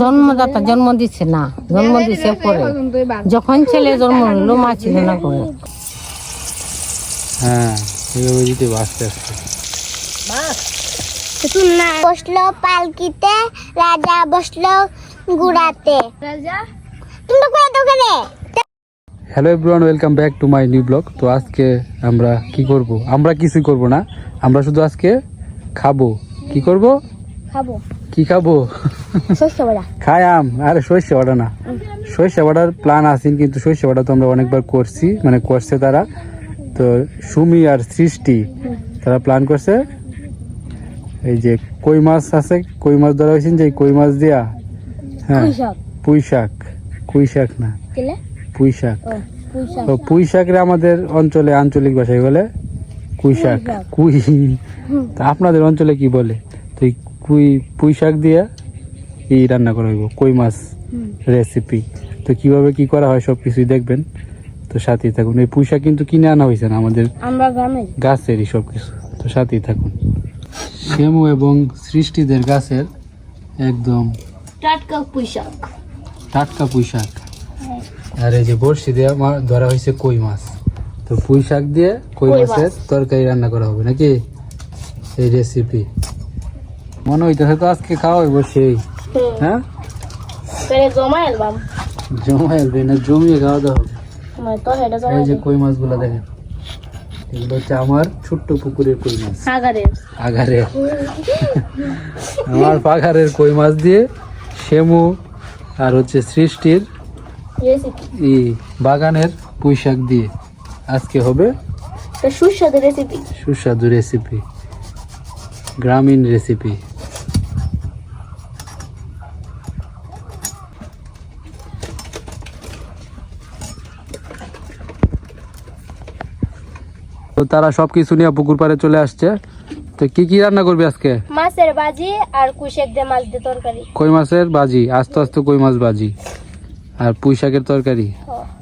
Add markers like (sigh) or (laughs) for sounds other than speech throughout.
জন্মদাতা জন্ম দিচ্ছে না জন্ম দিচ্ছে পরে। যখন ছেলে জন্ম হলো মা ছিল না করে হ্যাঁ দিতে আস্তে আস্তে বসল পালকিতে রাজা বসল গুড়াতে। রাজা? তুমি কই দোকানে hello everyone welcome back to my new blog তো আজকে আমরা কি করব? আমরা কিছুই করব না। আমরা শুধু আজকে খাব। কি করব? খাব। কি খাব? শস্য খাই আম। আরে সর্ষে বাটা না। সর্ষে বাটার প্ল্যান আছে কিন্তু সর্ষে বাটা তো আমরা অনেকবার করছি মানে করছে তারা। তো সুমি আর সৃষ্টি তারা প্ল্যান করছে এই যে কই মাছ আছে কই মাছ ধরা হয়েছেন যে কই মাছ দিয়া? হ্যাঁ। পুঁই শাক। কুই শাক। না। পুঁই শাক। ও পুঁই শাক। তো পুঁই শাকরে আমাদের অঞ্চলে আঞ্চলিক ভাষায় বলে কুই শাক। কুই। তা আপনাদের অঞ্চলে কি বলে? তো এই কুই পুঁই শাক দিয়ে এই রান্না করা হইব কই মাছ রেসিপি তো কীভাবে কি করা হয় সব কিছুই দেখবেন। তো সাথেই থাকুন। এই পুঁই শাক কিন্তু কিনে আনা হয়েছে না আমাদের গাছেরই সব কিছু। তো সাথেই থাকুন। শ্যামু এবং সৃষ্টিদের গাছের একদম টাটকা পুঁই শাক। টাটকা পুঁই শাক। আর এই যে বড়শি দিয়ে ধরা হয়েছে কই মাছ। তো পুঁই শাক দিয়ে কই মাছের তরকারি রান্না করা হবে নাকি? এই রেসিপি মনে হইতেছে তো আজকে খাওয়া হইব সেই। হ্যাঁ? জমা এলবাম জমা এলবে না জমিয়ে খাওয়া দাওয়া হবে। মানে এই যে কই মাছগুলো দেখেন। এগুলো হচ্ছে আমার ছোট্ট পুকুরের কই মাছ। আগারে (laughs) আমার পাখারের কই মাছ দিয়ে সেমু আর হচ্ছে সৃষ্টির এই বাগানের পুঁই শাক দিয়ে আজকে হবে সুস্বাদু রেসিপি সুস্বাদু রেসিপি গ্রামীণ রেসিপি তারা সব কিছু নিয়ে পুকুর পাড়ে চলে আসছে। তো কি কি রান্না করবি আজকে? মাছের ভাজি আর কুশেক দিয়ে মাছ দিয়ে তরকারি। কই মাছের বাজি আস্তে আস্তে কই মাছ বাজি আর পুঁই শাকের তরকারি?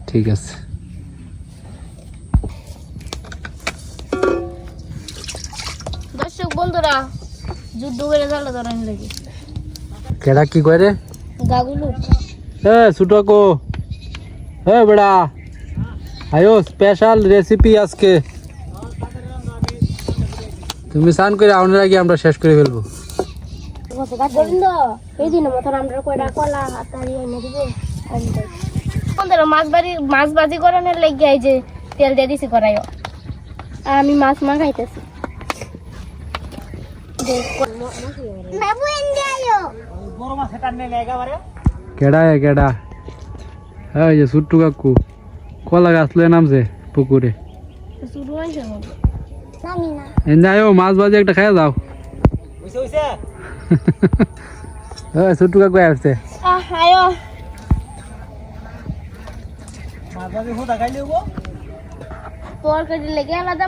ঠিক আছে। দর্শক বন্ধুরা যুদ্ধ করে জালে ধরানি লাগে কেডা কি করে গাগুলো। এ বেড়া। আয়ো স্পেশাল রেসিপি আজকে। তুমি স্নান করে আউনের আগে আমরা শেষ করে ফেলব। মাছ বাড়ি মাছ বাজি করানোর লেগে যে তেল দিয়ে দিছি করাইও আমি মাছ মা খাইতেছি কেডা এ কেডা? এই যে কাকু কলা গাছ লয়ে নামছে পুকুরে। হয়েছে মাছ ভাজি একটা খাই যাও। ছুট্টু কাকু আসছে।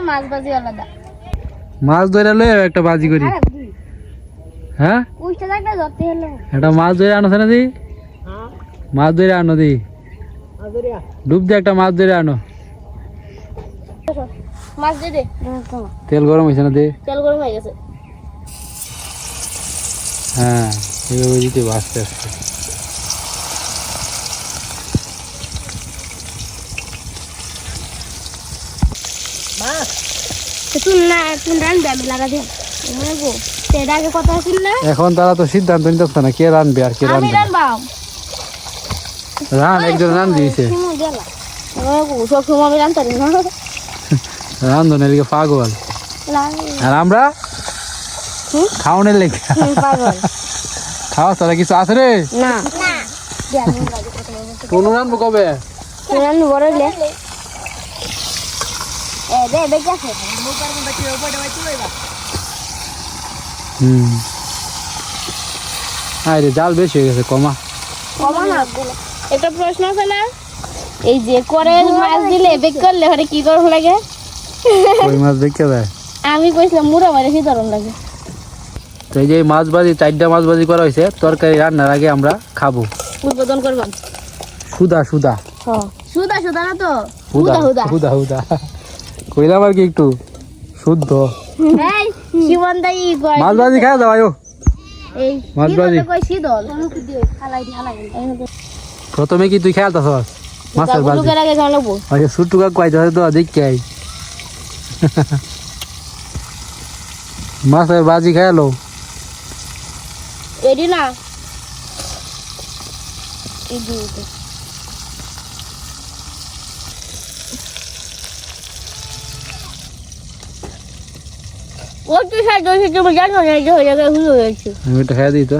মাছ বাজি আলাদা ধরে লয়ে একটা বাজি করি। হ্যাঁ? উইটা একটা মাছ ধরে আনো না দি মাছ ধরে আনো দি। ডুব দিয়ে একটা মাছ ধরে আনো। মাছ দিয়ে দে। তেল গরম হয়েছে না দে? তেল গরম হয়ে গেছে। হ্যাঁ এইভাবে দিতে আস্তে আস্তে। এখন তারা তো সিদ্ধান্ত নিতেছে না কে রানবে আর কে রানবে। রান একজন রান দিয়েছে। সব সময় আমি রান্তারি না। রান্ধনের লিগে পাগল। আর আমরা? হুম? খাওয়ানোর লেগে। খাওয়া ছাড়া কিছু আছে রে? না। কোনো রানবো কবে? বড় হইলে। হুম। আরে জাল বেশি হয়ে গেছে কমা। কমা না। একটা প্রশ্ন আছে না? এই যে করে মাছ দিলে বেক করলে কি করব লাগে? ওই মাছ দেখে দেয়? আমি কইছিলাম মুড়া মারে কি ধরন লাগে? তো এই যে মাছ ভাজি চারটা মাছ ভাজি করা হয়েছে তরকারি রান্নার আগে আমরা খাব। উদ্বোধন করবাম সুদা সুদা। হ্যাঁ সুদা সুদা না তো? হুদা হুদা হুদা। হুদা হুদা। কইলাম আর কি একটু শুদ্ধ। এই শিবন দাই কয় মাছ ভাজি খাই দাও আয়ো। এই মাছ ভাজি। কই শীতল। হালাই দি হালাই প্রথমে কি তুই খেলতাছস মাছের বাজি আগে তো দেখি আই। (laughs) মাছের বাজি খেয়ালো এডি না। এডি ও তো সাইড হয়েছে তুমি জানো না যে গেছে হুলো হয়েছে। আমি এটা খেয়ে দিই তো।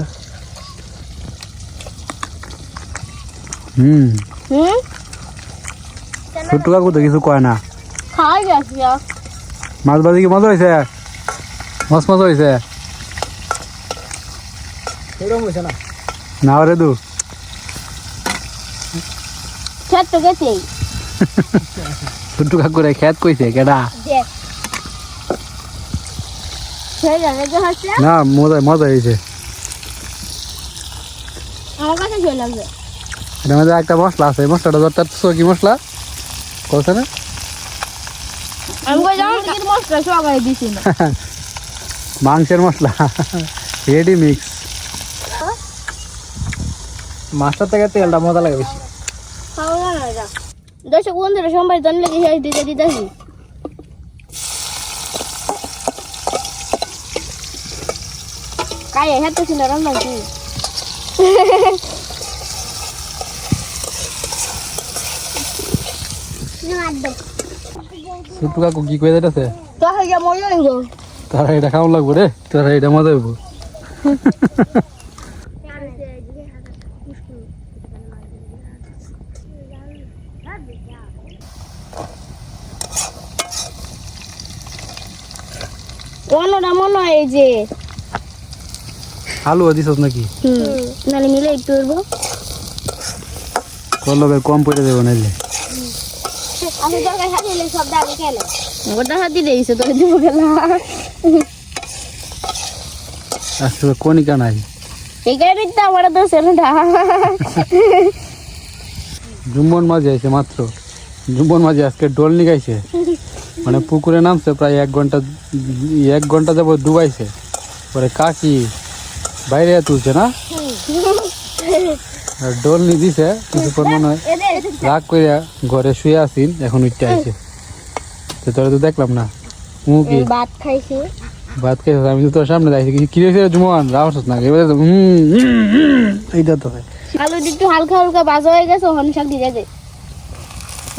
হুম। হুম? সুটুকা তো কিছু কয় না। খাই যাচ্ছি মাছ বাজি কি মজা হয়েছে মাছ মজা হয়েছে না? রে দু। খেত তো গেছেই সুটুকা করে খেত কইছে কেডা? না মজা মজা হয়েছে আমার কাছে চলে লাগবে। এটার মধ্যে একটা মশলা আছে মশলাটা দরকার তো কি মশলা? কত না? মশলা সকালে দিছি না। (laughs) মাংসের মশলা। রেডি মিক্স মাছটার থেকে তেলটা মজা লাগে বেশি। দর্শক বন্ধুরা কি শেষ দিতে দিতেছি কাই হেতে ছিল রান্না কি? ছোট্টু কাকু কি করে দিতেছে তো হয়ে মজা হইব। তারা এটা খাওয়া লাগবো রে তারা এটা মজা হইব। অন্যটা মনে হয় এই যে। আলু দিছ নাকি? নালে মিলে একটু তোর কম পড়ে দেবো নাইলে। আমি তরকারি হাতে এলে সব দাবি খেলে ওটা হাত দিলে তোকে দিব খেলা আজকে কনিকা নাই। এই গাড়ি আমার দোষ না। জুম্বন মাঝি আইছে মাত্র। জুম্বন মাঝি আজকে ডোল নিগাইছে। মানে পুকুরে নামছে প্রায় এক ঘণ্টা এক ঘণ্টা যাব ডুবাইছে। পরে কাকি বাইরে তুলছে না? আর ডোল নি দিছে কিছুক্ষণ মনে হয়। রাগ করে ঘরে শুয়ে আসিন এখন উঠতে আইছে। তো তোরা তো দেখলাম না। মু কি? ভাত খাইছি। ভাত খেয়েছিস আমি তো তোর সামনে যাইছি কিছু কি হয়েছে জুমন রাওয়াস না এবারে হুম, এইটা তো আলু একটু হালকা হালকা বাজা হয়ে গেছে ওখানে শাক দিয়ে দে।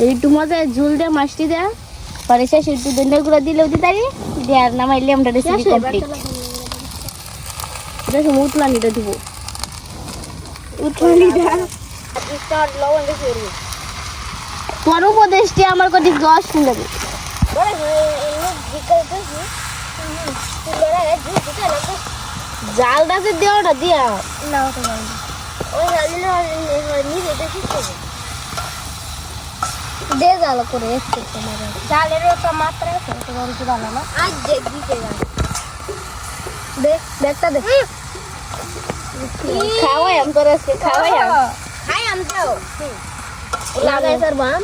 এই একটু মজা ঝুল দেয়া মাছটি দেয়া পরে শেষে একটু দন্ডা গুঁড়া দিলেও দিতে পারি। দিয়ে আর নামাইলে আমরা রেসিপি কমপ্লিট দেখো উতলানিটা দিব। উতলানিটা? তোর উপদেশটি আমার কোটি দশ শুনে জাল ডাকে দেওয়াটা দিয়া। না নিজে দে জাল করে একটু জালের একটা মাত্রা আছে তোমার কি ভালো না? আজ দেখ দিতে দেখ দেখটা দেখ খাওয়াই আম আজকে খাওয়াই আম। খাই আম তো। লাগাই স্যার বাম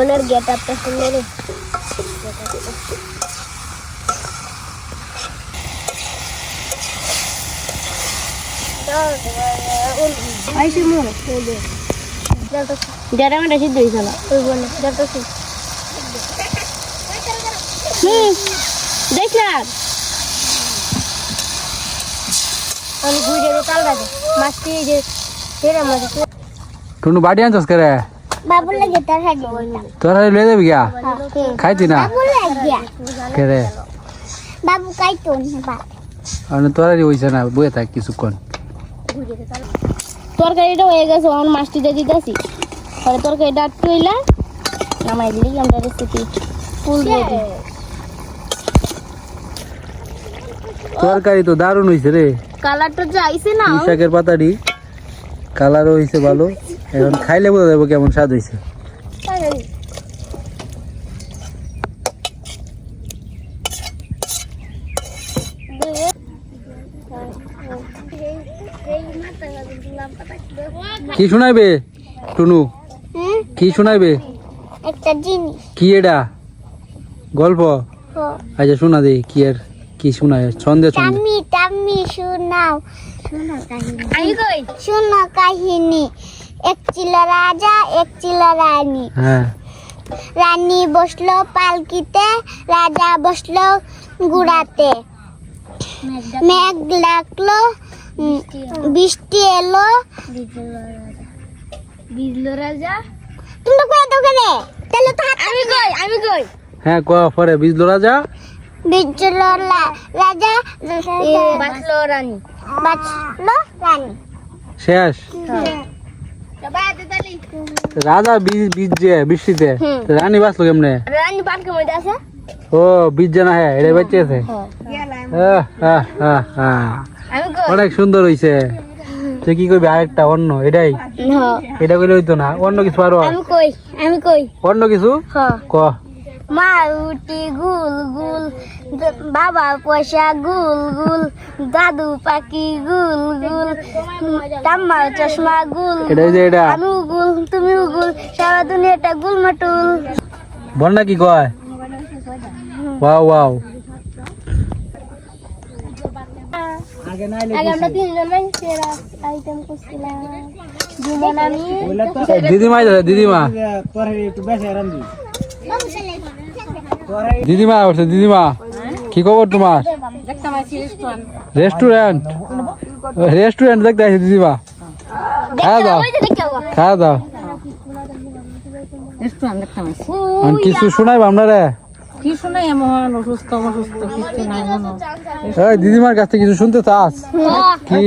ওনার গেট আপটা সুন্দর আইসি মো। যারা মানে সিদ্ধ হয়েছে না ওই বলে যাটা হুম দেখ না। আমি ঘুরে কাল রাতে মাছটি এই যে মাছ টুনু বাড়ি আনছস করে বাবুর লাগে তার তোরা লয়ে যাবি গিয়া? খাইতি না? বাবুর লাগিয়া কে রে বাবু কাইতো না আর তোরারই হইছে না থাক কিছুক্ষণ তরকারিটা হয়ে গেছে আমার মাছটি দিয়ে দিতেছি পরে তরকারিটা একটু হইলা নামাই দিলি আমরা রেসিপি ফুল রেডি তরকারি তো দারুণ হইছে রে কালারটা যে আইছে না শাকের পাতাটি কালারও হইছে ভালো। এখন খাইলে বোঝা যাব কেমন স্বাদ হইছে। কি শোনাইবে টুনু? কি শোনাইবে? একটা জিনিস। কি এটা? গল্প? আচ্ছা শোনা দে কি আর কি শোনায়? ছন্দে ছন্দে। টাম্মি শোনাও। শোনো কাহিনী আমি কই শোনো কাহিনী। এক ছিল রাজা এক ছিল রানী। হ্যাঁ। রানী বসল পালকিতে রাজা বসল গুড়াতে। মেঘ লাগল বৃষ্টি এলো। বিজলো রাজা। তুমি কই দাও কেনে তাহলে তো আমি কই? আমি কই? হ্যাঁ ক পরে। বিজলো রাজা? বিজলো রাজা বাঁচলো রানী। শেষ? রাজা বীজ বৃষ্টিতে। রানী বাঁচলো কেমনে? ও বীজ জানা হ্যাঁ এটা বেঁচে আছে। আহ। অনেক সুন্দর হইছে। তুই কি করবি? আরেকটা অন্য এটাই। এটা কইলে হইতো না। অন্য কিছু আরও। আমি কই? আমি কই? অন্য কিছু? হ্যাঁ। ক? মা উটি গুল গুল বাবা পয়সা গুল গুল দাদু পাখি গুল গুল টাম্মা চশমা গুল আমিও গুল তুমিও গুল সারা দুনিয়াটা গুল মাটুল বন্যা কি কয়? Wow wow. আগে আমরা তিনজন সেরা আইটেম করছিলাম জীবন আমি দিদিমা আছে দিদিমা দিদিমা বলছে দিদিমা কি খবর তোমার? রেস্টুরেন্ট রেস্টুরেন্ট দেখতে আছে দিদিমা। খাওয়া দাও। খাওয়া দাও। কিছু শোনাইব আপনারা? কি শুনে এমন অসুস্থ অসুস্থ কিছু নাই মনে এই দিদিমার কাছ থেকে কিছু শুনতে চাস? হ্যাঁ, কি?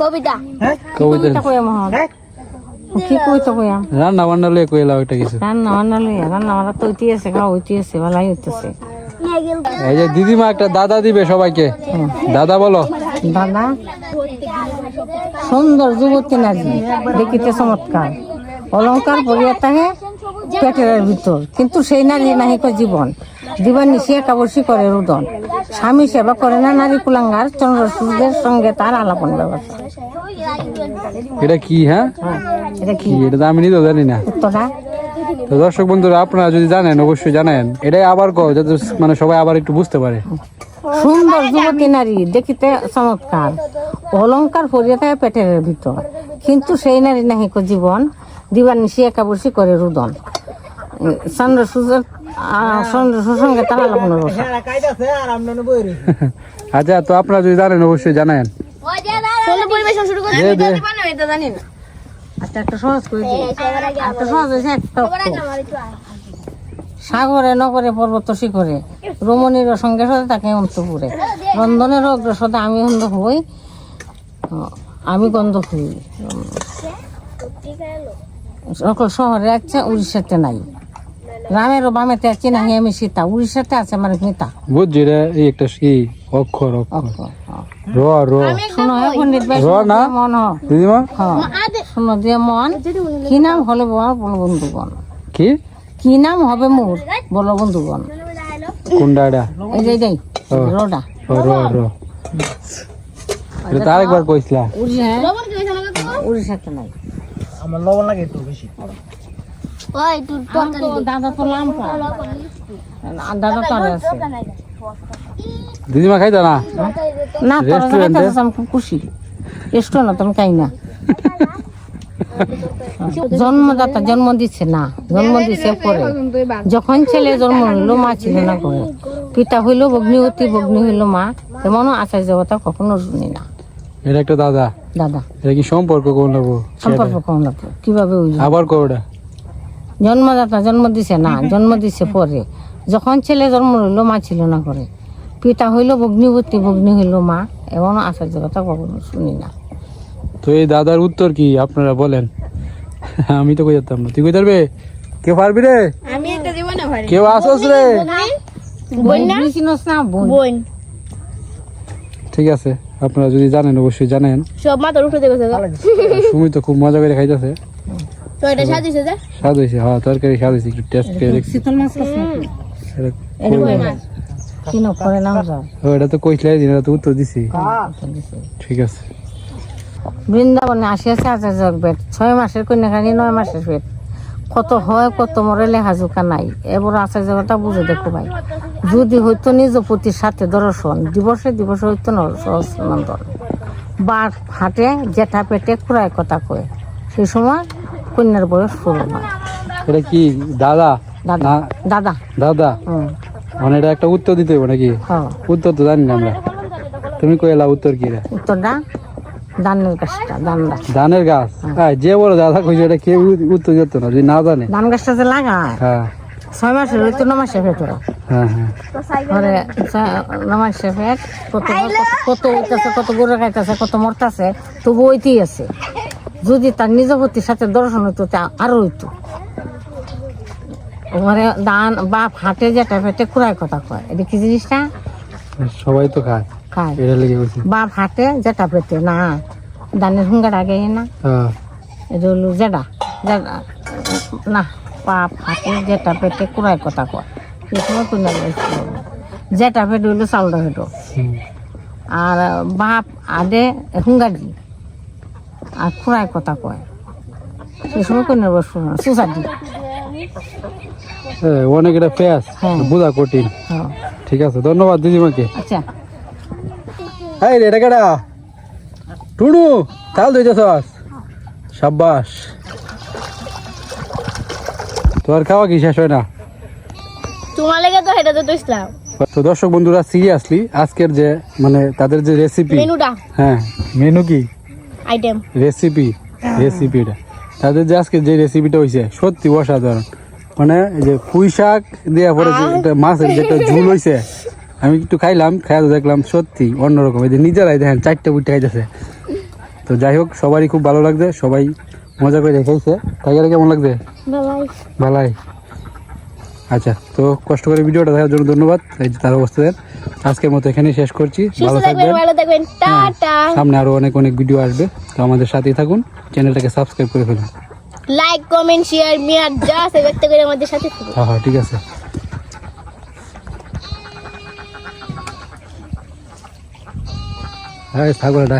কবিতা। কবিতা। কই এমন কি কইতো কইয়াম রান্না বান্না লয়ে কইলা ওইটা কিছু। রান্না বান্না লইয়া রান্না বান্না তো হইতে আছে খাওয়া হইতে আছে ভালাই হইতেছে। এই যে দিদিমা একটা দাদা দিবে সবাইকে। দাদা বলো। দাদা? সুন্দর যুবতী নারী দেখিতে চমৎকার। অলংকার পরিয়া থাকে পেটের ভিতর কিন্তু সেই নারী নাহি কয় জীবন। জীবন নিশি একাবশী করে রুদন। স্বামী সেবা করে না নারী কুলাঙ্গার চন্দ্র সূর্যের সঙ্গে তার আলাপন ব্যবস্থা এটা কি হ্যাঁ? এটা কি? এটা তো আমি নিজেও জানি না। উত্তরটা তো দর্শক বন্ধুরা আপনারা যদি জানেন অবশ্যই জানেন। এটাই আবার কো যাতে মানে সবাই আবার একটু বুঝতে পারে। সুন্দর যুবতী নারী দেখিতে চমৎকার। অলংকার পরিয়া থাকে পেটের ভিতর। কিন্তু সেই নারী নাহি কয় জীবন। দিবার নিশি একাবশী করে রুদন। চন্দ্র সূর্যের ব্যবস্থা। (laughs) আচ্ছা তো আপনারা যদি জানেন অবশ্যই জানেন চলো পরিবেশন শুরু করি দে দে এটা জানি না। আচ্ছা একটা একটা একটা সাগরে নগরে পর্বত শিখরে। রমণীর সঙ্গে সাথে তাকে অন্তপুরে। রন্ধনের অগ্রসদা আমি অন্ধ হই। আমি গন্ধ হই সকল শহরে আছে উড়িষ্যাতে নাই। রামেরও বামেতে আছে নাহি আমি সীতা। উড়িষ্যাতে আছে আমার মিতা বুঝছি রে এই একটা কি অক্ষর অক্ষর। হ্যাঁ। র র। শোনো হে পণ্ডিত ভাই র না? মন হ দিদিমা হ্যাঁ। শোনো দিয়ে মন কি নাম হলে বল বলো বন্ধুগণ? কি? কি নাম হবে মোর? বলো বন্ধুগণ। এটা এই যে ও। রোডা। র র। এটা তো আরেকবার কইছিলা। উড়িষ্যা লবণ কি হয়েছে আমাকে উড়িষ্যাতে নাই। ওই তুই দাদা তো লাম্পা। দাদা তো আছে। দিদিমা খাইতা না? না তোরা আমি খুব খুশি। এসটো না তুমি খাই না। জন্মদাতা জন্ম দিচ্ছে না জন্ম দিচ্ছে পরে। যখন ছেলে জন্ম হইল মা ছিল না করে পিতা হইল বগ্নিবতী বগ্নি হইল মা। তেমনও আচার্য কথা কখনো শুনি না। এটা একটা দাদা। দাদা। এটা কি সম্পর্ক কোন লাগবো সম্পর্ক কম লাগবে কীভাবে হইল? আবার কোটা জন্মদাতা জন্ম দিছে না (laughs) জন্ম দিছে পরে। যখন ছেলে জন্ম হইল মা ছিল না করে পিতা হইল বগ্নিবতী বগ্নি হইল মা। এমন আচার্য কথা কখনো শুনি না। তো এই দাদার উত্তর কি আপনারা বলেন? আমি তো কই যেতাম না। তুই কই পারবে কেউ পারবি রে? আমি একটা জীবনে ভারি কেউ আসস রে? বোন চিনস না বোন। ঠিক আছে আপনারা যদি জানেন অবশ্যই জানেন। সব মাথার উঠে দেখেছে সুমি তো খুব মজা করে খাইতেছে। তো এটা সাজিছে যে? স্বাদ হয়েছে হ্যাঁ তরকারি স্বাদ হয়েছে একটু টেস্ট করে দেখছি। শীতল মাছ নাকি? এটা- কই? মাছ? কিনো করে যাও। ও, এটা তো কইছিলাই দিন এটা তো উত্তর দিছি। ঠিক আছে। বৃন্দাবনে আসিয়াছে আচার্য বেট ছয় মাসের কন্যাকারী নয় মাসের পেট কত হয় কত মরে লেখাজোকা নাই। এবার আছে জায়গাটা বুঝে দেখো ভাই। যদি হইতো নিজ পতির সাথে দর্শন দিবসে দিবসে হইতো না সহস্রনন্দন। বা হাটে জেঠা পেটে খুঁড়ায় কথা কয়। সেই সময় কন্যার বয়স শুরু হয় এটা কি দাদা? দাদা। দাদা। দাদা? মানে এটা একটা উত্তর দিতে হবে নাকি? হ্যাঁ। উত্তর তো জানি না আমরা। তুমি কইলা উত্তর কি উত্তরটা ধানের গাছটা ধানটা ধানের গাছ? হ্যাঁ। যে বড় দাদা কইছে এটা কেউ উত্তর দিত না? যদি না জানে। ধান গাছটা যে লাগায়? হ্যাঁ। ছয় মাসের হইতো ন মাসের ভেতরে। হ্যাঁ হ্যাঁ। ঘরে ন মাসের ভেত কত কত উঠতেছে কত গরু খাইতেছে কত মরতেছে তবু ওইতেই আছে। যদি তার নিজ পতির সাথে দর্শন হইতো তা আরও হইতো। ঘরে দান বাপ হাটে যেটা পেটে কুড়ায় কথা কয়। এটা কি জিনিসটা? সবাই তো খায়। খায়। এটা লেগে গেছে বাপ হাটে যেটা পেটে না দানের হুঙ্গার আগে না। হ্যাঁ। এটা হলো জেডা। জেডা না পাপ হাতে যেটা পেটে কুড়ায় কথা কয়। সে সময় কোন যেটা পেটে হইল চাউলটা হুম। আর বাপ আদে হুঙ্গারি আর খুড়ায় কথা কয়। সে সময় কোন অনেক এটা পেঁয়াজ হ্যাঁ। বোঝা কঠিন। হ্যাঁ। ঠিক আছে ধন্যবাদ দিদিমাকে আচ্ছা। এই রে এটা কেডা? টুনু চাল দইতেছস সাব্বাস। তোর খাওয়া কি শেষ হয় না? তোমার লেগে তো এটা তো দইছিলাম তো দর্শক বন্ধুরা সিরিয়াসলি আজকের যে মানে তাদের যে রেসিপি মেনুটা হ্যাঁ মেনু কি? আইটেম রেসিপি রেসিপিটা তাদের যে আজকে যে রেসিপিটা হয়েছে সত্যি অসাধারণ। মানে যে পুঁই শাক দেওয়া পরে যে একটা মাছের যেটা (laughs) ঝুল হয়েছে আমি একটু খাইলাম খাই দেখলাম সত্যি অন্যরকম। এই যে নিজেরাই দেখেন চারটে বুটে খাইতেছে। তো যাই হোক সবারই খুব ভালো লাগছে সবাই মজা করে খাইছে টাইগারে কেমন লাগছে? বাবাই ভালাই। আচ্ছা তো কষ্ট করে ভিডিওটা দেখার জন্য ধন্যবাদ। এই যে তার অবস্থা দেন। আজকের মতো এখানেই শেষ করছি। ভালো থাকবেন থাকবেন। ভালো থাকবেন। টাটা। সামনে আরও অনেক অনেক ভিডিও আসবে। তো আমাদের সাথেই থাকুন। চ্যানেলটাকে সাবস্ক্রাইব করে ফেলুন। লাইক কমেন্ট শেয়ার মিয়ার যা আছে ব্যক্ত করে আমাদের সাথে থাকুন। হ্যাঁ হ্যাঁ ঠিক আছে। হ্যাঁ ছাগলটা।